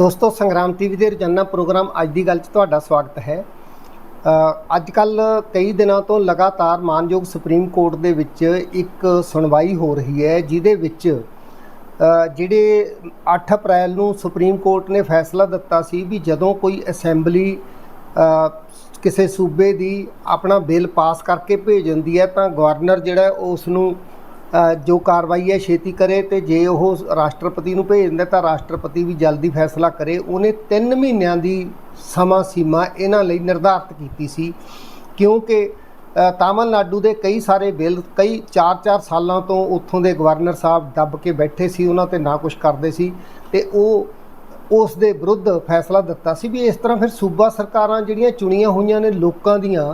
ਦੋਸਤੋ ਸੰਗਰਾਮ ਟੀਵੀ ਦੇ ਰੋਜ਼ਾਨਾ ਪ੍ਰੋਗਰਾਮ ਅੱਜ ਦੀ ਗੱਲ 'ਚ ਤੁਹਾਡਾ ਸਵਾਗਤ ਹੈ। ਅੱਜ ਕੱਲ ਕਈ ਦਿਨਾਂ ਤੋਂ ਲਗਾਤਾਰ ਮਾਨਯੋਗ ਸੁਪਰੀਮ ਕੋਰਟ ਦੇ ਵਿੱਚ ਇੱਕ ਸੁਣਵਾਈ ਹੋ ਰਹੀ ਹੈ, ਜਿਹਦੇ ਵਿੱਚ ਜਿਹੜੇ 8 ਅਪ੍ਰੈਲ ਨੂੰ ਸੁਪਰੀਮ ਕੋਰਟ ਨੇ ਫੈਸਲਾ ਦਿੱਤਾ ਸੀ ਵੀ ਜਦੋਂ ਕੋਈ ਅਸੈਂਬਲੀ ਕਿਸੇ ਸੂਬੇ ਦੀ ਆਪਣਾ ਬਿੱਲ ਪਾਸ ਕਰਕੇ ਭੇਜ ਦਿੰਦੀ ਹੈ, ਤਾਂ ਗਵਰਨਰ ਜਿਹੜਾ ਹੈ ਉਸ ਨੂੰ ਜੋ ਕਾਰਵਾਈ ਹੈ, ਛੇਤੀ ਕਰੇ ਤੇ ਜੇ ਉਹ ਰਾਸ਼ਟਰਪਤੀ ਨੂੰ ਭੇਜ ਦਿੰਦਾ ਤਾਂ ਰਾਸ਼ਟਰਪਤੀ ਵੀ ਜਲਦੀ ਫੈਸਲਾ ਕਰੇ। ਉਹਨੇ 3 ਮਹੀਨਿਆਂ ਦੀ ਸਮਾਂ ਸੀਮਾ ਇਹਨਾਂ ਲਈ ਨਿਰਧਾਰਤ ਕੀਤੀ ਸੀ, ਕਿਉਂਕਿ ਤਾਮਿਲਨਾਡੂ ਦੇ ਕਈ ਸਾਰੇ ਬਿੱਲ, ਕਈ 4-4 ਸਾਲਾਂ ਤੋਂ ਉੱਥੋਂ ਦੇ ਗਵਰਨਰ ਸਾਹਿਬ ਦੱਬ ਕੇ ਬੈਠੇ ਸੀ, ਉਹਨਾਂ ਤੇ ਨਾ ਕੁਝ ਕਰਦੇ ਸੀ ਤੇ ਉਹ ਉਸ ਦੇ ਵਿਰੁੱਧ ਫੈਸਲਾ ਦਿੱਤਾ ਸੀ ਵੀ ਇਸ ਤਰ੍ਹਾਂ ਫਿਰ ਸੂਬਾ ਸਰਕਾਰਾਂ ਜਿਹੜੀਆਂ ਚੁਣੀਆਂ ਹੋਈਆਂ ਨੇ ਲੋਕਾਂ ਦੀਆਂ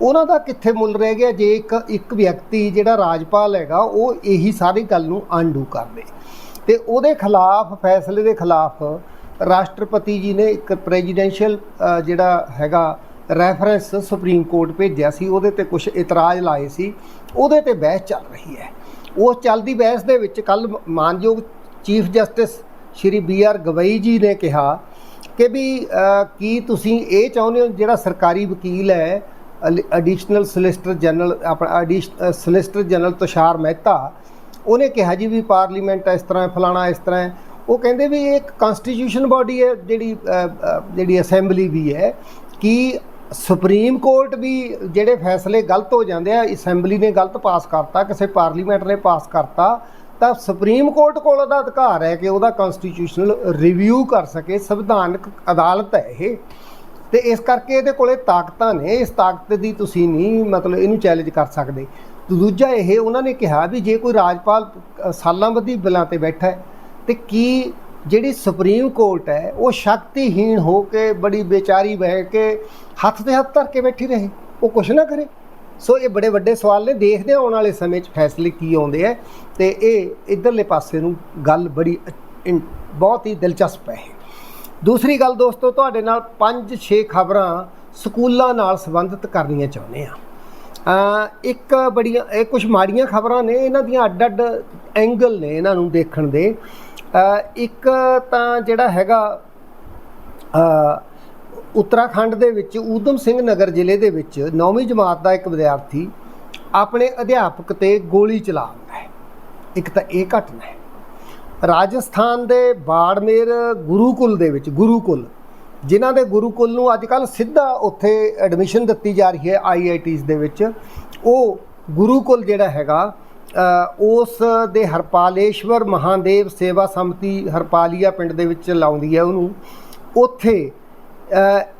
ਉਹਨਾਂ ਦਾ ਕਿੱਥੇ ਮੁੱਲ ਰਹਿ ਗਿਆ? ਜੇ ਇੱਕ ਇੱਕ ਵਿਅਕਤੀ ਜਿਹੜਾ ਰਾਜਪਾਲ ਹੈਗਾ, ਉਹ ਇਹੀ ਸਾਰੀ ਗੱਲ ਨੂੰ ਅਨਡੂ ਕਰ ਦੇ ਤੇ ਉਹਦੇ ਖਿਲਾਫ, ਫੈਸਲੇ ਦੇ ਖਿਲਾਫ ਰਾਸ਼ਟਰਪਤੀ ਜੀ ਨੇ ਇੱਕ ਪ੍ਰੈਜ਼ੀਡੈਂਸ਼ੀਅਲ ਜਿਹੜਾ ਹੈਗਾ ਰੈਫਰੈਂਸ ਸੁਪਰੀਮ ਕੋਰਟ ਭੇਜਿਆ ਸੀ। ਉਹਦੇ ਤੇ ਕੁਝ ਇਤਰਾਜ਼ ਲਾਏ ਸੀ। ਉਹਦੇ ਤੇ ਬਹਿਸ ਚੱਲ ਰਹੀ ਹੈ। ਉਸ ਚੱਲਦੀ ਬਹਿਸ ਦੇ ਵਿੱਚ ਕੱਲ ਮਾਨਯੋਗ chief justice Shri B R Gavai ji ਨੇ ਕਿਹਾ ਕਿ ਵੀ ਕੀ ਤੁਸੀਂ ਇਹ ਚਾਹੁੰਦੇ ਹੋ ਜਿਹੜਾ ਸਰਕਾਰੀ ਵਕੀਲ ਹੈ ਐਡੀਸ਼ਨਲ ਸੋਲਿਸਿਟਰ ਜਨਰਲ ਆਪਣਾ ਸੋਲਿਸਿਟਰ ਜਨਰਲ ਤੁਸ਼ਾਰ ਮਹਿਤਾ, ਉਹਨੇ ਕਿਹਾ ਜੀ ਵੀ ਪਾਰਲੀਮੈਂਟ ਇਸ ਤਰ੍ਹਾਂ ਫਲਾਣਾ ਇਸ ਤਰ੍ਹਾਂ ਹੈ। ਉਹ ਕਹਿੰਦੇ ਵੀ ਇਹ ਇੱਕ ਕਨਸਟੀਟਿਊਸ਼ਨ ਬਾਡੀ ਹੈ, ਜਿਹੜੀ ਜਿਹੜੀ ਅਸੈਂਬਲੀ ਵੀ ਹੈ, ਕਿ ਸੁਪਰੀਮ ਕੋਰਟ ਵੀ ਜਿਹੜੇ ਫੈਸਲੇ ਗਲਤ ਹੋ ਜਾਂਦੇ ਆ ਅਸੈਂਬਲੀ ਨੇ ਗਲਤ ਪਾਸ ਕਰਤਾ, ਕਿਸੇ ਪਾਰਲੀਮੈਂਟ ਨੇ ਪਾਸ ਕਰਤਾ, ਤਾਂ ਸੁਪਰੀਮ ਕੋਰਟ ਕੋਲ ਉਹਦਾ ਅਧਿਕਾਰ ਹੈ ਕਿ ਉਹਦਾ ਕਨਸਟੀਟਿਊਸ਼ਨਲ ਰਿਵਿਊ ਕਰ ਸਕੇ, ਸੰਵਿਧਾਨਕ ਅਦਾਲਤ ਹੈ ਇਹ ਤੇ ਇਸ ਕਰਕੇ ਇਹਦੇ ਕੋਲੇ ਤਾਕਤਾਂ ਨੇ, ਇਸ ਤਾਕਤ ਦੀ ਤੁਸੀਂ ਨਹੀਂ ਮਤਲਬ ਇਹਨੂੰ ਚੈਲੰਜ ਕਰ ਸਕਦੇ। ਦੂਜਾ ਇਹ, ਉਹਨਾਂ ਨੇ ਕਿਹਾ ਵੀ ਜੇ ਕੋਈ ਰਾਜਪਾਲ ਸਾਲਾਂ ਬੱਧੀ ਬਿਲਾਂ ਤੇ ਬੈਠਾ ਹੈ, ਤੇ ਕੀ ਜਿਹੜੀ ਸੁਪਰੀਮ ਕੋਰਟ ਹੈ, ਉਹ ਸ਼ਕਤੀਹੀਣ ਹੋ ਕੇ ਬੜੀ ਬੇਚਾਰੀ ਬਹਿ ਕੇ ਹੱਥ ਤੇ ਹੱਥ ਧਰ ਕੇ ਬੈਠੀ ਰਹੇ? ਉਹ ਕੁਛ ਨਾ ਕਰੇ? ਸੋ ਇਹ ਬੜੇ ਵੱਡੇ ਸਵਾਲ ਨੇ, ਦੇਖਦੇ ਆਉਣ ਵਾਲੇ ਸਮੇਂ 'ਚ ਫੈਸਲੇ ਕੀ ਆਉਂਦੇ ਆ। ਤੇ ਇਹ ਇਧਰਲੇ ਪਾਸੇ ਨੂੰ ਗੱਲ ਬੜੀ ਬਹੁਤ ਹੀ ਦਿਲਚਸਪ ਹੈ। ਇਹ ਦੂਸਰੀ ਗੱਲ ਦੋਸਤੋ, ਤੁਹਾਡੇ ਨਾਲ 5-6 ਖਬਰਾਂ ਸਕੂਲਾਂ ਨਾਲ ਸੰਬੰਧਿਤ ਕਰਨੀਆਂ ਚਾਹੁੰਦੇ ਆ ਇੱਕ ਬੜੀਆਂ, ਇਹ ਕੁਝ ਮਾੜੀਆਂ ਖਬਰਾਂ ਨੇ, ਇਹਨਾਂ ਦੀਆਂ ਅੱਡ-ਅੱਡ ਐਂਗਲ ਨੇ ਇਹਨਾਂ ਨੂੰ ਦੇਖਣ ਦੇ। ਇੱਕ ਤਾਂ ਜਿਹੜਾ ਹੈਗਾ ਉੱਤਰਾਖੰਡ ਦੇ ਵਿੱਚ, ਊਧਮ ਸਿੰਘ ਨਗਰ ਜ਼ਿਲ੍ਹੇ ਦੇ ਵਿੱਚ 9ਵੀਂ ਜਮਾਤ ਦਾ ਇੱਕ ਵਿਦਿਆਰਥੀ ਆਪਣੇ ਅਧਿਆਪਕ ਤੇ ਗੋਲੀ ਚਲਾ ਹੈ। ਇੱਕ ਤਾਂ ਇਹ ਘਟਨਾ ਹੈ। ਰਾਜਸਥਾਨ ਦੇ ਬਾੜਮੇਰ ਗੁਰੂਕੁਲ ਦੇ ਵਿੱਚ, ਗੁਰੂਕੁਲ। ਜਿਨ੍ਹਾਂ ਦੇ ਗੁਰੂਕੁਲ ਨੂੰ ਅੱਜ ਕੱਲ ਸਿੱਧਾ ਉੱਥੇ ਐਡਮਿਸ਼ਨ ਦਿੱਤੀ ਜਾ ਰਹੀ ਹੈ ਆਈਆਈਟੀਜ਼ ਦੇ ਵਿੱਚ। ਉਹ ਗੁਰੂਕੁਲ ਜਿਹੜਾ ਹੈਗਾ ਉਸ ਦੇ ਹਰਪਾਲੇਸ਼ਵਰ ਮਹਾਦੇਵ ਸੇਵਾ ਸਮਤੀ ਹਰਪਾਲੀਆ ਪਿੰਡ ਦੇ ਵਿੱਚ ਲਾਉਂਦੀ ਹੈ ਉਹਨੂੰ। ਉੱਥੇ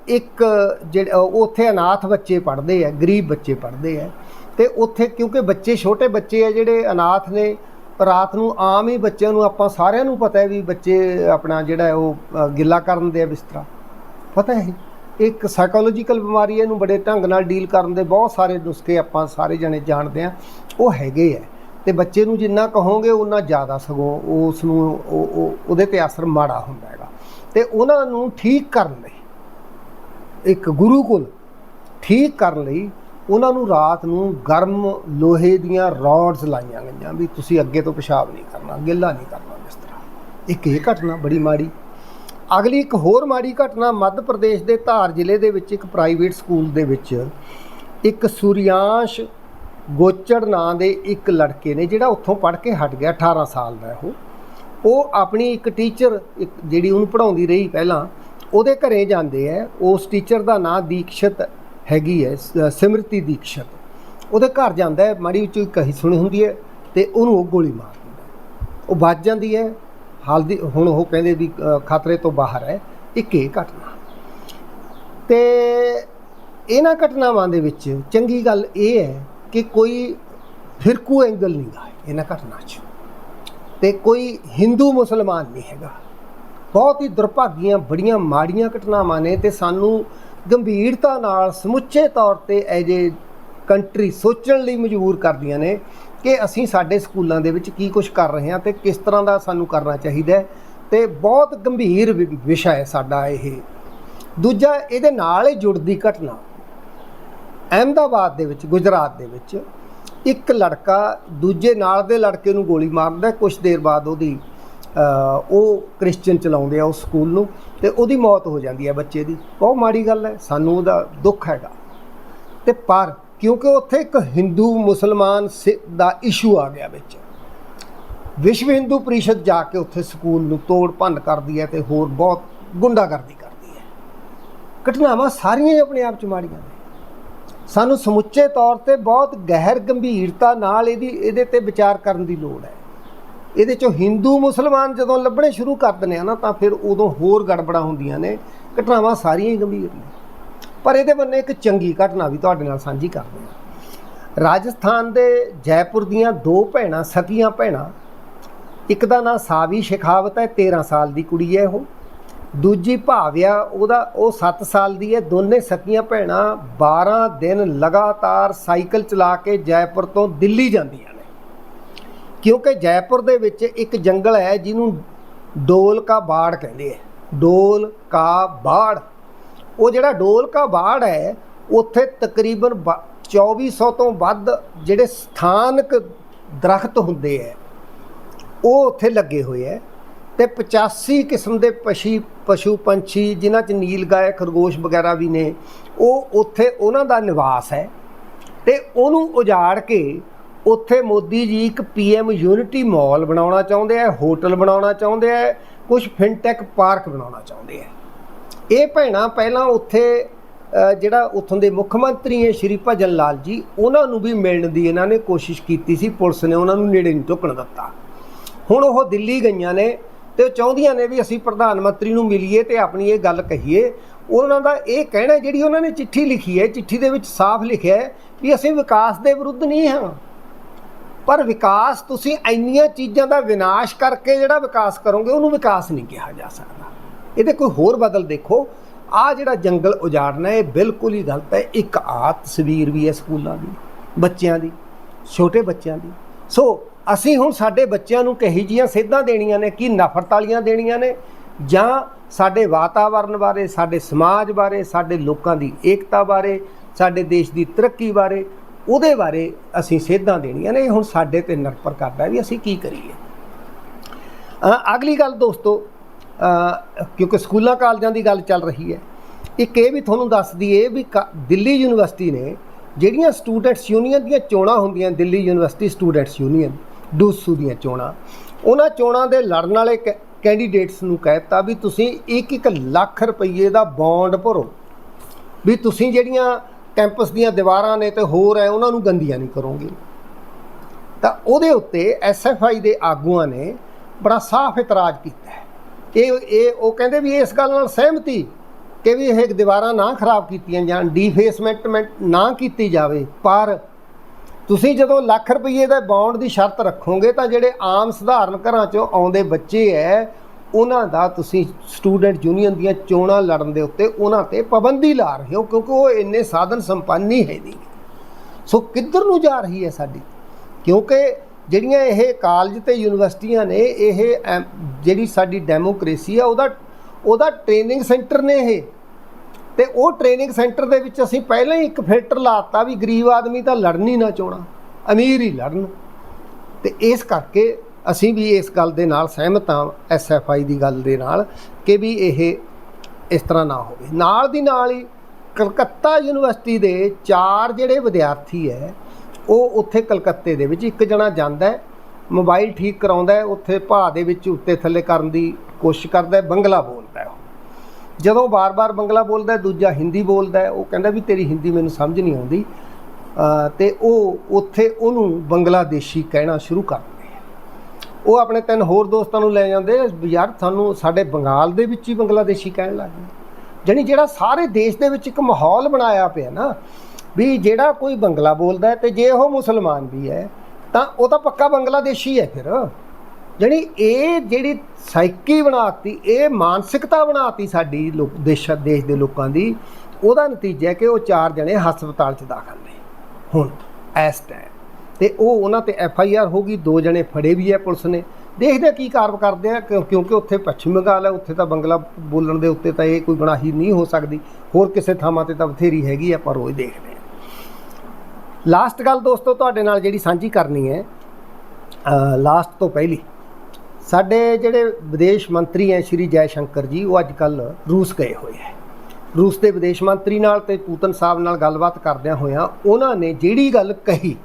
ਇੱਕ ਜਿਹੜੇ ਉੱਥੇ ਅਨਾਥ ਬੱਚੇ ਪੜ੍ਹਦੇ ਆ, ਗਰੀਬ ਬੱਚੇ ਪੜ੍ਹਦੇ ਆ। ਤੇ ਉੱਥੇ ਕਿਉਂਕਿ ਬੱਚੇ ਛੋਟੇ ਬੱਚੇ ਆ ਜਿਹੜੇ ਅਨਾਥ ਨੇ ਰਾਤ ਨੂੰ ਆਮ ਹੀ ਬੱਚਿਆਂ ਨੂੰ ਆਪਾਂ ਸਾਰਿਆਂ ਨੂੰ ਪਤਾ ਹੈ ਵੀ ਬੱਚੇ ਆਪਣਾ ਜਿਹੜਾ ਉਹ ਗਿੱਲਾ ਕਰਨ ਦੇ ਆ ਬਿਸਤਰਾ। ਪਤਾ ਹੈ? ਇੱਕ ਸਾਈਕੋਲੋਜੀਕਲ ਬਿਮਾਰੀ ਇਹਨੂੰ ਬੜੇ ਢੰਗ ਨਾਲ ਡੀਲ ਕਰਨ ਦੇ ਬਹੁਤ ਸਾਰੇ ਨੁਸਖੇ ਆਪਾਂ ਸਾਰੇ ਜਣੇ ਜਾਣਦੇ ਆ ਉਹ ਹੈਗੇ ਆ ਤੇ ਬੱਚੇ ਨੂੰ ਜਿੰਨਾ ਕਹੋਗੇ ਉਨਾ ਜ਼ਿਆਦਾ ਸਗੋਂ ਉਸ ਨੂੰ ਉਹਦੇ ਤੇ ਅਸਰ ਮਾੜਾ ਹੁੰਦਾ ਹੈਗਾ। ਤੇ ਉਹਨਾਂ ਨੂੰ ਠੀਕ ਕਰਨ ਲਈ, ਇੱਕ ਗੁਰੂ ਕੋਲ ਠੀਕ ਕਰਨ ਲਈ ਉਹਨਾਂ ਨੂੰ ਰਾਤ ਨੂੰ ਗਰਮ ਲੋਹੇ ਦੀਆਂ ਰੋਡਸ ਲਾਈਆਂ ਗਈਆਂ ਵੀ ਤੁਸੀਂ ਅੱਗੇ ਤੋਂ ਪਿਸ਼ਾਬ ਨਹੀਂ ਕਰਨਾ, ਗਿੱਲਾ ਨਹੀਂ ਕਰਨਾ ਬਿਸਤਰਾ ਇੱਕ ਇਹ ਘਟਨਾ ਬੜੀ ਮਾੜੀ। ਅਗਲੀ ਇੱਕ ਹੋਰ ਮਾੜੀ ਘਟਨਾ ਮੱਧ ਪ੍ਰਦੇਸ਼ ਦੇ ਧਾਰ ਜ਼ਿਲ੍ਹੇ ਦੇ ਵਿੱਚ ਇੱਕ ਪ੍ਰਾਈਵੇਟ ਸਕੂਲ ਦੇ ਵਿੱਚ ਇੱਕ ਸੂਰਿਆਂਸ਼ ਗੋਚੜ ਨਾਂ ਦੇ ਇੱਕ ਲੜਕੇ ਨੇ ਜਿਹੜਾ ਉੱਥੋਂ ਪੜ੍ਹ ਕੇ ਹਟ ਗਿਆ 18 ਸਾਲ ਦਾ ਉਹ। ਉਹ ਆਪਣੀ ਇੱਕ ਟੀਚਰ, ਇੱਕ ਜਿਹੜੀ ਉਹਨੂੰ ਪੜ੍ਹਾਉਂਦੀ ਰਹੀ ਪਹਿਲਾਂ, ਉਹਦੇ ਘਰੇ ਜਾਂਦੇ ਹੈ। ਉਸ ਟੀਚਰ ਦਾ ਨਾਂ ਦੀਕਸ਼ਤ ਹੈਗੀ ਹੈ ਸਿਮਰਤੀ ਦੀਕਸ਼ਤ ਉਹਦੇ ਘਰ ਜਾਂਦਾ ਹੈ, ਮਾੜੀ ਉੱਚੀ ਕਹੀ ਸੁਣੀ ਹੁੰਦੀ ਹੈ ਤੇ ਉਹਨੂੰ ਉਹ ਗੋਲੀ ਮਾਰ ਦਿੰਦਾ ਉਹ ਬਚ ਜਾਂਦੀ ਹੈ, ਹਾਲ ਦੀ, ਹੁਣ ਉਹ ਕਹਿੰਦੇ ਵੀ ਖਤਰੇ ਤੋਂ ਬਾਹਰ ਹੈ, ਇੱਕ ਇਹ ਘਟਨਾ। ਤੇ ਇਹਨਾਂ ਘਟਨਾਵਾਂ ਦੇ ਵਿੱਚ ਚੰਗੀ ਗੱਲ ਇਹ ਹੈ ਕਿ ਕੋਈ ਫਿਰਕੂ ਐਂਗਲ ਨਹੀਂ ਗਾ ਇਹਨਾਂ ਘਟਨਾ 'ਚ। ਤੇ ਕੋਈ ਹਿੰਦੂ ਮੁਸਲਮਾਨ ਨਹੀਂ ਹੈਗਾ। ਬਹੁਤ ਹੀ ਦੁਰਭਾਗੀਆਂ, ਬੜੀਆਂ ਮਾੜੀਆਂ ਘਟਨਾਵਾਂ ਨੇ ਤੇ ਸਾਨੂੰ ਗੰਭੀਰਤਾ ਨਾਲ ਸਮੁੱਚੇ ਤੌਰ ਤੇ ਐਜੇ ਕੰਟਰੀ ਸੋਚਣ ਲਈ ਮਜਬੂਰ ਕਰਦੀਆਂ ਨੇ ਕਿ ਅਸੀਂ ਸਾਡੇ ਸਕੂਲਾਂ ਦੇ ਵਿੱਚ ਕੀ ਕੁਝ ਕਰ ਰਹੇ ਹਾਂ ਤੇ ਕਿਸ ਤਰ੍ਹਾਂ ਦਾ ਸਾਨੂੰ ਕਰਨਾ ਚਾਹੀਦਾ ਹੈ ਤੇ ਬਹੁਤ ਗੰਭੀਰ ਵਿ- ਵਿਸ਼ਾ ਹੈ ਸਾਡਾ ਇਹ। ਦੂਜਾ, ਇਹਦੇ ਨਾਲ ਹੀ ਜੁੜਦੀ ਘਟਨਾ। ਅਹਿਮਦਾਬਾਦ ਦੇ ਵਿੱਚ, ਗੁਜਰਾਤ ਦੇ ਵਿੱਚ ਇੱਕ ਲੜਕਾ ਦੂਜੇ ਨਾਲ ਦੇ ਲੜਕੇ ਨੂੰ ਗੋਲੀ ਮਾਰਦਾ ਕੁਝ ਦੇਰ ਬਾਅਦ ਉਹਦੀ ਉਹ ਕ੍ਰਿਸਚੀਅਨ ਚਲਾਉਂਦੇ ਆ ਉਸ ਸਕੂਲ ਨੂੰ ਤੇ ਉਹਦੀ ਮੌਤ ਹੋ ਜਾਂਦੀ ਹੈ ਬੱਚੇ ਦੀ। ਬਹੁਤ ਮਾੜੀ ਗੱਲ ਹੈ, ਸਾਨੂੰ ਉਹਦਾ ਦੁੱਖ ਹੈਗਾ। ਤੇ ਪਰ ਕਿਉਂਕਿ ਉੱਥੇ ਇੱਕ ਹਿੰਦੂ ਮੁਸਲਮਾਨ ਸਿ- ਦਾ ਇਸ਼ੂ ਆ ਗਿਆ ਵਿੱਚ। ਵਿਸ਼ਵ ਹਿੰਦੂ ਪਰਿਸ਼ਦ ਜਾ ਕੇ ਉੱਥੇ ਸਕੂਲ ਨੂੰ ਤੋੜ ਭੰਨ ਕਰਦੀ ਹੈ ਤੇ ਹੋਰ ਬਹੁਤ ਗੁੰਡਾਗਰਦੀ ਕਰਦੀ ਹੈ। ਘਟਨਾਵਾਂ ਸਾਰੀਆਂ ਹੀ ਆਪਣੇ ਆਪ ਚ ਮਾੜੀਆਂ ਨੇ। ਸਾਨੂੰ ਸਮੁੱਚੇ ਤੌਰ ਤੇ ਬਹੁਤ ਗਹਿਰ ਗੰਭੀਰਤਾ ਨਾਲ ਇਹਦੀ, ਇਹਦੇ ਤੇ ਵਿਚਾਰ ਕਰਨ ਦੀ ਲੋੜ ਹੈ। ਇਹਦੇ ਚੋਂ ਹਿੰਦੂ ਮੁਸਲਮਾਨ ਜਦੋਂ ਲੱਭਣੇ ਸ਼ੁਰੂ ਕਰ ਦਿੰਦੇ ਆ ਨਾ, ਤਾਂ ਫਿਰ ਉਦੋਂ ਹੋਰ ਗੜਬੜਾਂ ਹੁੰਦੀਆਂ ਨੇ, ਘਟਨਾਵਾਂ ਸਾਰੀਆਂ ਹੀ ਗੰਭੀਰ ਨੇ। ਪਰ ਇਹਦੇ ਬੰਨੇ ਇੱਕ ਚੰਗੀ ਘਟਨਾ ਵੀ ਤੁਹਾਡੇ ਨਾਲ ਸਾਂਝੀ ਕਰਦੇ ਹਾਂ ਰਾਜਸਥਾਨ ਦੇ ਜੈਪੁਰ ਦੀਆਂ ਦੋ ਭੈਣਾਂ ਸਕੀਆਂ ਭੈਣਾਂ, ਇੱਕ ਦਾ ਨਾਂ ਸਾਵੀ ਸ਼ਿਖਾਵਤ ਹੈ 13 ਸਾਲ ਦੀ ਕੁੜੀ ਹੈ ਉਹ। ਦੂਜੀ ਭਾਵਿਆ ਉਹਦਾ ਉਹ 7 ਸਾਲ ਦੀ ਹੈ, ਦੋਨੇ ਸਕੀਆਂ ਭੈਣਾਂ 12 ਦਿਨ ਲਗਾਤਾਰ ਸਾਈਕਲ ਚਲਾ ਕੇ ਜੈਪੁਰ ਤੋਂ ਦਿੱਲੀ ਜਾਂਦੀਆਂ। ਕਿਉਂਕਿ ਜੈਪੁਰ ਦੇ ਵਿੱਚ ਇੱਕ ਜੰਗਲ ਹੈ ਜਿਹਨੂੰ ਡੋਲ ਕਾ ਬਾੜ ਕਹਿੰਦੇ ਆ। ਡੋਲ ਕਾ ਬਾੜ। ਉਹ ਜਿਹੜਾ ਡੋਲ ਕਾ ਬਾੜ ਹੈ, ਉੱਥੇ ਤਕਰੀਬਨ ਬ- 2400 ਤੋਂ ਵੱਧ ਜਿਹੜੇ ਸਥਾਨਕ ਦਰਖਤ ਹੁੰਦੇ ਆ, ਉਹ ਉੱਥੇ ਲੱਗੇ ਹੋਏ ਹੈ ਤੇ 85 ਕਿਸਮ ਦੇ ਪਸ਼ੀ, ਪਸ਼ੂ ਪੰਛੀ, ਜਿਨ੍ਹਾਂ ਚ ਨੀਲ ਗਾਏ ਖਰਗੋਸ਼ ਵਗੈਰਾ ਵੀ ਨੇ, ਉਹ ਉੱਥੇ ਉਹਨਾਂ ਦਾ ਨਿਵਾਸ ਹੈ। ਤੇ ਉਹਨੂੰ ਉਜਾੜ ਕੇ ਉੱਥੇ ਮੋਦੀ ਜੀ ਇੱਕ ਪੀਐਮ ਯੂਨਿਟੀ ਮਾਲ ਬਣਾਉਣਾ ਚਾਹੁੰਦੇ ਆ, ਹੋਟਲ ਬਣਾਉਣਾ ਚਾਹੁੰਦੇ ਆ ਕੁਝ ਫਿਨਟੈਕ ਪਾਰਕ ਬਣਾਉਣਾ ਚਾਹੁੰਦੇ ਆ। ਇਹ ਭੈਣਾਂ ਪਹਿਲਾਂ ਉੱਥੇ ਜਿਹੜਾ ਉੱਥੋਂ ਦੇ ਮੁੱਖ ਮੰਤਰੀ ਹੈ ਸ਼੍ਰੀ ਭਜਨ ਲਾਲ ਜੀ, ਉਹਨਾਂ ਨੂੰ ਵੀ ਮਿਲਣ ਦੀ ਇਹਨਾਂ ਨੇ ਕੋਸ਼ਿਸ਼ ਕੀਤੀ ਸੀ, ਪੁਲਿਸ ਨੇ ਉਹਨਾਂ ਨੂੰ ਨੇੜੇ ਨਹੀਂ ਢੁੱਕਣ ਦਿੱਤਾ। ਹੁਣ ਉਹ ਦਿੱਲੀ ਗਈਆਂ ਨੇ ਤੇ ਉਹ ਚਾਹੁੰਦੀਆਂ ਨੇ ਵੀ ਅਸੀਂ ਪ੍ਰਧਾਨ ਮੰਤਰੀ ਨੂੰ ਮਿਲੀਏ ਤੇ ਆਪਣੀ ਇਹ ਗੱਲ ਕਹੀਏ। ਉਹਨਾਂ ਦਾ ਇਹ ਕਹਿਣਾ ਜਿਹੜੀ ਉਹਨਾਂ ਨੇ ਚਿੱਠੀ ਲਿਖੀ ਹੈ, ਚਿੱਠੀ ਦੇ ਵਿੱਚ ਸਾਫ਼ ਲਿਖਿਆ ਹੈ ਵੀ ਅਸੀਂ ਵਿਕਾਸ ਦੇ ਵਿਰੁੱਧ ਨਹੀਂ ਹਾਂ। ਪਰ ਵਿਕਾਸ ਤੁਸੀਂ ਇੰਨੀਆਂ ਚੀਜ਼ਾਂ ਦਾ ਵਿਨਾਸ਼ ਕਰਕੇ ਜਿਹੜਾ ਵਿਕਾਸ ਕਰੋਗੇ, ਉਹਨੂੰ ਵਿਕਾਸ ਨਹੀਂ ਕਿਹਾ ਜਾ ਸਕਦਾ। ਇਹਦੇ ਕੋਈ ਹੋਰ ਬਦਲ ਦੇਖੋ। ਆ ਜਿਹੜਾ ਜੰਗਲ ਉਜਾੜਨਾ, ਇਹ ਬਿਲਕੁਲ ਹੀ ਗਲਤ ਹੈ। ਇੱਕ ਆ ਤਸਵੀਰ ਵੀ ਹੈ ਸਕੂਲਾਂ ਦੀ, ਬੱਚਿਆਂ ਦੀ, ਛੋਟੇ ਬੱਚਿਆਂ ਦੀ। ਸੋ ਅਸੀਂ ਹੁਣ ਸਾਡੇ ਬੱਚਿਆਂ ਨੂੰ ਕਹੀ ਜੀਆਂ ਸੇਧਾਂ ਦੇਣੀਆਂ ਨੇ, ਕੀ ਨਫ਼ਰਤ ਵਾਲੀਆਂ ਦੇਣੀਆਂ ਨੇ, ਜਾਂ ਸਾਡੇ ਵਾਤਾਵਰਣ ਬਾਰੇ, ਸਾਡੇ ਸਮਾਜ ਬਾਰੇ, ਸਾਡੇ ਲੋਕਾਂ ਦੀ ਏਕਤਾ ਬਾਰੇ, ਸਾਡੇ ਦੇਸ਼ ਦੀ ਤਰੱਕੀ ਬਾਰੇ ਉਹਦੇ ਬਾਰੇ ਅਸੀਂ ਸੇਧਾਂ ਦੇਣੀਆਂ ਨੇ, ਇਹ ਹੁਣ ਸਾਡੇ ਤੇ ਨਿਰਭਰ ਕਰਦਾ ਵੀ ਅਸੀਂ ਕੀ ਕਰੀਏ। ਅਗਲੀ ਗੱਲ ਦੋਸਤੋ ਕਿਉਂਕਿ ਸਕੂਲਾਂ ਕਾਲਜਾਂ ਦੀ ਗੱਲ ਚੱਲ ਰਹੀ ਹੈ, ਇੱਕ ਇਹ ਵੀ ਤੁਹਾਨੂੰ ਦੱਸ ਦਈਏ ਵੀ ਕ- ਦਿੱਲੀ ਯੂਨੀਵਰਸਿਟੀ ਨੇ ਜਿਹੜੀਆਂ ਸਟੂਡੈਂਟਸ ਯੂਨੀਅਨ ਦੀਆਂ ਚੋਣਾਂ ਹੁੰਦੀਆਂ, Delhi university students union, DUSU ਦੀਆਂ ਚੋਣਾਂ, ਉਹਨਾਂ ਚੋਣਾਂ ਦੇ ਲੜਨ ਵਾਲੇ ਕੈ- ਕੈਂਡੀਡੇਟਸ ਨੂੰ ਕਹਿਤਾ ਵੀ ਤੁਸੀਂ 1-1 ਲੱਖ ਰੁਪਏ ਦਾ ਬੌਂਡ ਭਰੋ, ਵੀ ਤੁਸੀਂ ਜਿਹੜੀਆਂ ਕੈਂਪਸ ਦੀਆਂ ਦੀਵਾਰਾਂ ਨੇ ਤੇ ਹੋਰ ਹੈ ਉਹਨਾਂ ਨੂੰ ਗੰਦੀਆਂ ਨਹੀਂ ਕਰੋਗੇ। ਤਾਂ ਉਹਦੇ ਉੱਤੇ ਐਸਐਫਆਈ ਦੇ ਆਗੂਆਂ ਨੇ ਬੜਾ ਸਾਫ਼ ਇਤਰਾਜ਼ ਕੀਤਾ ਹੈ। ਇਹ ਇਹ ਉਹ ਕਹਿੰਦੇ ਵੀ ਇਸ ਗੱਲ ਨਾਲ ਸਹਿਮਤੀ ਕਿ ਵੀ ਇਹ ਦੀਵਾਰਾਂ ਨਾ ਖਰਾਬ ਕੀਤੀਆਂ ਜਾਣ, ਡੀਫੇਸਮੈਂਟਮੈਂਟ ਨਾ ਕੀਤੀ ਜਾਵੇ। ਪਰ ਤੁਸੀਂ ਜਦੋਂ ਲੱਖ ਰੁਪਏ ਦਾ ਬੌਂਡ ਦੀ ਸ਼ਰਤ ਰੱਖੋਗੇ ਤਾਂ ਜਿਹੜੇ ਆਮ ਸਧਾਰਨ ਘਰਾਂ ਚੋਂ ਆਉਂਦੇ ਬੱਚੇ ਐ ਉਹਨਾਂ ਦਾ ਤੁਸੀਂ ਸਟੂਡੈਂਟ ਯੂਨੀਅਨ ਦੀਆਂ ਚੋਣਾਂ ਲੜਨ ਦੇ ਉੱਤੇ ਉਹਨਾਂ ਤੇ ਪਾਬੰਦੀ ਲਾ ਰਹੇ ਹੋ, ਕਿਉਂਕਿ ਉਹ ਇੰਨੇ ਸਾਧਨ ਸੰਪੰਨ ਹੀ ਹੈ ਨਹੀਂ। ਸੋ ਕਿੱਧਰ ਨੂੰ ਜਾ ਰਹੀ ਹੈ ਸਾਡੀ? ਕਿਉਂਕਿ ਜਿਹੜੀਆਂ ਇਹ ਕਾਲਜ ਤੇ ਯੂਨੀਵਰਸਿਟੀਆਂ ਨੇ, ਇਹ ਐਮ- ਜਿਹੜੀ ਸਾਡੀ ਡੈਮੋਕ੍ਰੇਸੀ ਆ, ਉਹਦਾ ਉਹਦਾ ਟ੍ਰੇਨਿੰਗ ਸੈਂਟਰ ਨੇ ਇਹ। ਤੇ ਉਹ ਟ੍ਰੇਨਿੰਗ ਸੈਂਟਰ ਦੇ ਵਿੱਚ ਅਸੀਂ ਪਹਿਲਾਂ ਹੀ ਇੱਕ ਫਿਲਟਰ ਲਾਤਾ ਵੀ ਗਰੀਬ ਆਦਮੀ ਤਾਂ ਲੜਨ ਹੀ ਨਾ ਚਾਹਣਾ, ਅਮੀਰ ਹੀ ਲੜਨ। ਤੇ ਇਸ ਕਰਕੇ ਅਸੀਂ ਵੀ ਇਸ ਗੱਲ ਦੇ ਨਾਲ ਸਹਿਮਤ ਹਾਂ ਐਸਐਫਆਈ ਦੀ ਗੱਲ ਦੇ ਨਾਲ ਕਿ ਵੀ ਇਹ ਇਸ ਤਰ੍ਹਾਂ ਨਾ ਹੋਵੇ। ਨਾਲ ਦੀ ਨਾਲ ਹੀ ਕਲਕੱਤਾ ਯੂਨੀਵਰਸਿਟੀ ਦੇ ਚਾਰ ਜਿਹੜੇ ਵਿਦਿਆਰਥੀ ਹੈ ਉਹ ਉੱਥੇ ਕਲਕੱਤੇ ਦੇ ਵਿੱਚ ਇੱਕ ਜਣਾ ਜਾਂਦਾ ਮੋਬਾਈਲ ਠੀਕ ਕਰਾਉਂਦਾ ਉੱਥੇ ਭਾਅ ਦੇ ਵਿੱਚ ਉੱਤੇ ਥੱਲੇ ਕਰਨ ਦੀ ਕੋਸ਼ਿਸ਼ ਕਰਦਾ ਬੰਗਲਾ ਬੋਲਦਾ ਉਹ। ਜਦੋਂ ਬਾਰ-ਬਾਰ ਬੰਗਲਾ ਬੋਲਦਾ ਦੂਜਾ ਹਿੰਦੀ ਬੋਲਦਾ ਉਹ ਕਹਿੰਦਾ ਵੀ ਤੇਰੀ ਹਿੰਦੀ ਮੈਨੂੰ ਸਮਝ ਨਹੀਂ ਆਉਂਦੀ ਅ, ਤੇ ਉਹ ਉੱਥੇ ਉਹਨੂੰ ਬੰਗਲਾਦੇਸ਼ੀ ਕਹਿਣਾ ਸ਼ੁਰੂ ਕਰ ਉਹ ਆਪਣੇ ਤਿੰਨ ਹੋਰ ਦੋਸਤਾਂ ਨੂੰ ਲੈ ਜਾਂਦੇ ਯਾਰ ਸਾਨੂੰ ਸਾਡੇ ਬੰਗਾਲ ਦੇ ਵਿੱਚ ਹੀ ਬੰਗਲਾਦੇਸ਼ੀ ਕਹਿਣ ਲੱਗ ਗਏ। ਜਾਣੀ ਜਿਹੜਾ ਸਾਰੇ ਦੇਸ਼ ਦੇ ਵਿੱਚ ਇੱਕ ਮਾਹੌਲ ਬਣਾਇਆ ਪਿਆ ਨਾ, ਵੀ ਜਿਹੜਾ ਕੋਈ ਬੰਗਲਾ ਬੋਲਦਾ ਹੈ ਤੇ ਜੇ ਉਹ ਮੁਸਲਮਾਨ ਵੀ ਹੈ, ਤਾਂ ਉਹ ਤਾਂ ਪੱਕਾ ਬੰਗਲਾਦੇਸ਼ੀ ਹੈ ਫਿਰ। ਜਾਣੀ ਇਹ ਜਿਹੜੀ ਸਾਈਕੀ ਬਣਾਤੀ, ਇਹ ਮਾਨਸਿਕਤਾ ਬਣਾਤੀ ਸਾਡੀ ਲੋਕ, ਦੇਸ਼ ਦੇਸ਼ ਦੇ ਲੋਕਾਂ ਦੀ, ਉਹਦਾ ਨਤੀਜਾ ਹੈ ਕਿ ਉਹ ਚਾਰ ਜਣੇ ਹਸਪਤਾਲ 'ਚ ਦਾਖਲ ਨੇ। ਹੁਣ, ਇਸ ਟਾਈਮ ਤੇ ਉਹ ਉਹਨਾਂ ਤੇ ਐਫ ਆਈ ਆਰ ਹੋ ਗਈ, ਦੋ ਜਣੇ ਫੜੇ ਵੀ ਹੈ ਪੁਲਿਸ ਨੇ। ਦੇਖਦੇ ਆ ਕੀ ਕਾਰਵਾਈ ਕਰਦੇ ਆ ਕਿਉਂਕਿ ਉੱਥੇ ਪੱਛਮੀ ਬੰਗਾਲ ਹੈ, ਉੱਥੇ ਤਾਂ ਬੰਗਲਾ ਬੋਲਣ ਦੇ ਉੱਤੇ ਤਾਂ ਇਹ ਕੋਈ ਗੁਨਾਹੀ ਨਹੀਂ ਹੋ ਸਕਦੀ। ਹੋਰ ਕਿਸੇ ਥਾਵਾਂ ਤੇ ਤਾਂ ਬਥੇਰੀ ਹੈਗੀ ਆ ਪਰ ਉਹ ਹੀ ਦੇਖਦੇ ਆ। ਲਾਸਟ ਗੱਲ ਦੋਸਤੋ, ਤੁਹਾਡੇ ਨਾਲ ਜਿਹੜੀ ਸਾਂਝੀ ਕਰਨੀ ਹੈ ਲਾਸਟ ਤੋਂ ਪਹਿਲੀ। ਸਾਡੇ ਜਿਹੜੇ ਵਿਦੇਸ਼ ਮੰਤਰੀ ਹੈ ਸ਼੍ਰੀ ਜੈ ਸ਼ੰਕਰ ਜੀ, ਉਹ ਅੱਜ ਕੱਲ ਰੂਸ ਗਏ ਹੋਏ ਹੈ। ਰੂਸ ਦੇ ਵਿਦੇਸ਼ ਮੰਤਰੀ ਨਾਲ ਤੇ ਪੂਤਨ ਸਾਹਿਬ ਨਾਲ ਗੱਲਬਾਤ ਕਰਦਿਆਂ ਹੋਇਆਂ, ਉਹਨਾਂ ਨੇ ਜਿਹੜੀ ਗੱਲ ਕਹੀ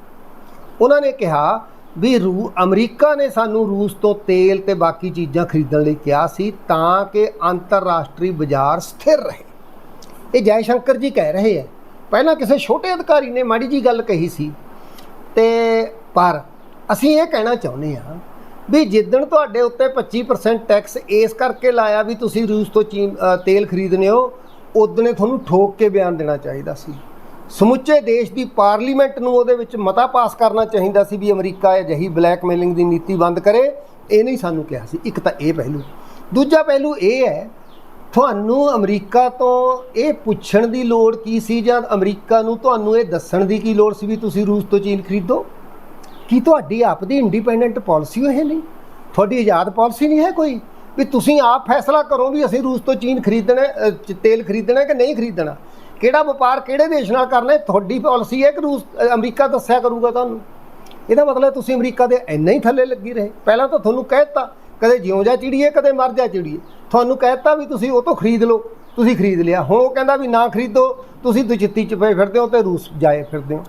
ਉਹਨਾਂ ਨੇ ਕਿਹਾ ਵੀ ਰੂ, ਅਮਰੀਕਾ ਨੇ ਸਾਨੂੰ ਰੂਸ ਤੋਂ ਤੇਲ ਤੇ ਬਾਕੀ ਚੀਜ਼ਾਂ ਖਰੀਦਣ ਲਈ ਕਿਹਾ ਸੀ ਤਾਂ ਕਿ ਅੰਤਰਰਾਸ਼ਟਰੀ ਬਾਜ਼ਾਰ ਸਥਿਰ ਰਹੇ। ਇਹ ਜੈ ਸ਼ੰਕਰ ਜੀ ਕਹਿ ਰਹੇ ਹੈ ਪਹਿਲਾਂ ਕਿਸੇ ਛੋਟੇ ਅਧਿਕਾਰੀ ਨੇ ਮਾੜੀ ਜੀ ਗੱਲ ਕਹੀ ਸੀ। ਤੇ ਪਰ ਅਸੀਂ ਇਹ ਕਹਿਣਾ ਚਾਹੁੰਦੇ ਹਾਂ ਵੀ ਜਿੱਦਣ ਤੁਹਾਡੇ ਉੱਤੇ 25% ਟੈਕਸ ਇਸ ਕਰਕੇ ਲਾਇਆ ਵੀ ਤੁਸੀਂ ਰੂਸ ਤੋਂ ਚੀਨ ਤੇਲ ਖਰੀਦਨੇ ਹੋ ਉਦਣੇ ਤੁਹਾਨੂੰ ਠੋਕ ਕੇ ਬਿਆਨ ਦੇਣਾ ਚਾਹੀਦਾ ਸੀ। ਸਮੁੱਚੇ ਦੇਸ਼ ਦੀ ਪਾਰਲੀਮੈਂਟ ਨੂੰ ਉਹਦੇ ਵਿੱਚ ਮਤਾ ਪਾਸ ਕਰਨਾ ਚਾਹੀਦਾ ਸੀ ਵੀ ਅਮਰੀਕਾ ਅਜਿਹੀ ਬਲੈਕਮੇਲਿੰਗ ਦੀ ਨੀਤੀ ਬੰਦ ਕਰੇ। ਇਹ ਨਹੀਂ ਸਾਨੂੰ ਕਿਹਾ ਸੀ। ਇੱਕ ਤਾਂ ਇਹ ਪਹਿਲੂ। ਦੂਜਾ ਪਹਿਲੂ ਇਹ ਹੈ, ਤੁਹਾਨੂੰ ਅਮਰੀਕਾ ਤੋਂ ਇਹ ਪੁੱਛਣ ਦੀ ਲੋੜ ਕੀ ਸੀ ਜਾਂ ਅਮਰੀਕਾ ਨੂੰ ਤੁਹਾਨੂੰ ਇਹ ਦੱਸਣ ਦੀ ਕੀ ਲੋੜ ਸੀ ਵੀ ਤੁਸੀਂ ਰੂਸ ਤੋਂ ਚੀਨ ਖਰੀਦੋ? ਕੀ ਤੁਹਾਡੀ ਆਪ ਦੀ ਇੰਡੀਪੈਂਡੈਂਟ ਪਾਲਿਸੀ ਹੈ ਨਹੀਂ? ਤੁਹਾਡੀ ਆਜ਼ਾਦ ਪਾਲਿਸੀ ਨਹੀਂ ਹੈ ਕੋਈ? ਵੀ ਤੁਸੀਂ ਆਪ ਫੈਸਲਾ ਕਰੋ ਵੀ ਅਸੀਂ ਰੂਸ ਤੋਂ ਚੀਨ ਖਰੀਦਣਾ ਤੇਲ ਖਰੀਦਣਾ ਕਿ ਨਹੀਂ ਖਰੀਦਣਾ। ਕਿਹੜਾ ਵਪਾਰ ਕਿਹੜੇ ਦੇਸ਼ ਨਾਲ ਕਰਨਾ ਤੁਹਾਡੀ ਪਾਲਿਸੀ ਹੈ ਕਿ ਰੂਸ ਅਮਰੀਕਾ ਦੱਸਿਆ ਕਰੂਗਾ ਤੁਹਾਨੂੰ? ਇਹਦਾ ਮਤਲਬ ਤੁਸੀਂ ਅਮਰੀਕਾ ਦੇ ਇੰਨਾ ਹੀ ਥੱਲੇ ਲੱਗੀ ਰਹੇ। ਪਹਿਲਾਂ ਤਾਂ ਤੁਹਾਨੂੰ ਕਹਿਤਾ ਕਦੇ ਜਿਉਂ ਜਾ ਚਿੜੀਏ, ਕਦੇ ਮਰ ਜਾ ਚਿੜੀਏ। ਤੁਹਾਨੂੰ ਕਹਿਤਾ ਵੀ ਤੁਸੀਂ ਉਹ ਤੋਂ ਖਰੀਦ ਲਓ, ਤੁਸੀਂ ਖਰੀਦ ਲਿਆ। ਹੁਣ ਉਹ ਕਹਿੰਦਾ ਵੀ ਨਾ ਖਰੀਦੋ, ਤੁਸੀਂ ਦੁਚਿੱਤੀ ਚ ਪਏ ਫਿਰਦੇ ਹੋ ਤੇ ਰੂਸ ਜਾਏ ਫਿਰਦੇ ਹੋ।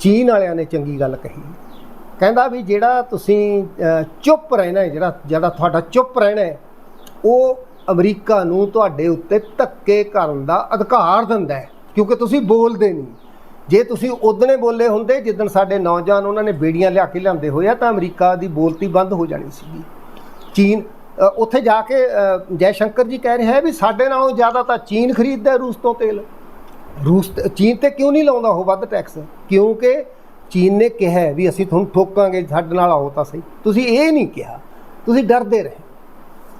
ਚੀਨ ਵਾਲਿਆਂ ਨੇ ਚੰਗੀ ਗੱਲ ਕਹੀ। ਕਹਿੰਦਾ ਵੀ ਜਿਹੜਾ ਤੁਸੀਂ ਚੁੱਪ ਰਹਿਣਾ ਹੈ, ਜਿਹੜਾ ਜਿਹੜਾ ਤੁਹਾਡਾ ਚੁੱਪ ਰਹਿਣਾ ਹੈ, ਉਹ ਅਮਰੀਕਾ ਨੂੰ ਤੁਹਾਡੇ ਉੱਤੇ ਧੱਕੇ ਕਰਨ ਦਾ ਅਧਿਕਾਰ ਦਿੰਦਾ ਹੈ ਕਿਉਂਕਿ ਤੁਸੀਂ ਬੋਲਦੇ ਨਹੀਂ। ਜੇ ਤੁਸੀਂ ਉਦਣੇ ਬੋਲੇ ਹੁੰਦੇ ਜਿੱਦਣ ਸਾਡੇ ਨੌਜਵਾਨ ਉਹਨਾਂ ਨੇ ਬੇੜੀਆਂ ਲਿਆ ਕੇ ਲਿਆਂਦੇ ਹੋਏ ਆ ਤਾਂ ਅਮਰੀਕਾ ਦੀ ਬੋਲਤੀ ਬੰਦ ਹੋ ਜਾਣੀ ਸੀਗੀ। ਚੀਨ ਉੱਥੇ ਜਾ ਕੇ ਅ, ਜੈ ਸ਼ੰਕਰ ਜੀ ਕਹਿ ਰਿਹਾ ਹੈ ਵੀ ਸਾਡੇ ਨਾਲੋਂ ਜ਼ਿਆਦਾ ਤਾਂ ਚੀਨ ਖਰੀਦਦਾ ਰੂਸ ਤੋਂ ਤੇਲ। ਰੂਸ ਚੀਨ ਤੇ ਕਿਉਂ ਨਹੀਂ ਲਾਉਂਦਾ ਉਹ ਵੱਧ ਟੈਕਸ? ਕਿਉਂਕਿ ਚੀਨ ਨੇ ਕਿਹਾ ਵੀ ਅਸੀਂ ਤੁਹਾਨੂੰ ਠੋਕਾਂਗੇ ਸਾਡੇ ਨਾਲ ਆਓ ਤਾਂ ਸਹੀ। ਤੁਸੀਂ ਇਹ ਨਹੀਂ ਕਿਹਾ। ਤੁਸੀਂ ਡਰਦੇ ਰਹੇ।